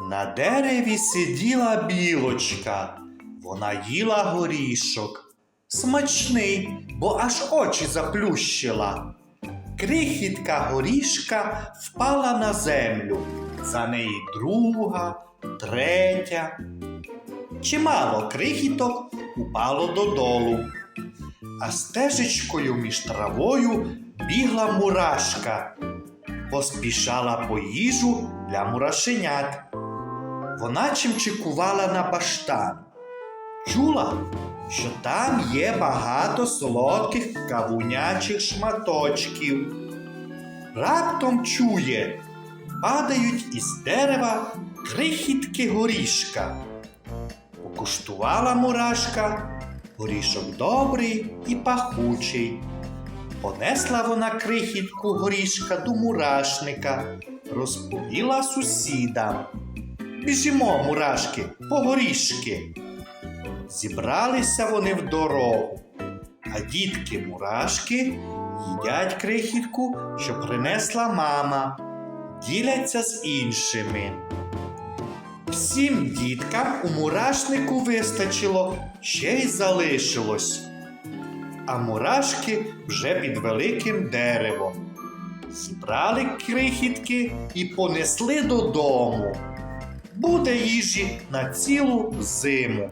На дереві сиділа білочка. Вона їла горішок. Смачний, бо аж очі заплющила. Крихітка горішка впала на землю. За неї друга, третя. Чимало крихіток упало додолу. А стежечкою між травою бігла мурашка, поспішала по їжу для мурашенят. Вона чимчикувала на баштан. Чула, що там є багато солодких кавунячих шматочків. Раптом чує, падають із дерева крихітки горішка. Покуштувала мурашка, горішок добрий і пахучий. Понесла вона крихітку горішка до мурашника, розповіла сусідам. Біжімо, мурашки, по горішки. Зібралися вони в дорогу, а дітки мурашки їдять крихітку, що принесла мама, діляться з іншими. Всім діткам у мурашнику вистачило, ще й залишилось. А мурашки вже під великим деревом. Зібрали крихітки і понесли додому. Буде їжі на цілу зиму.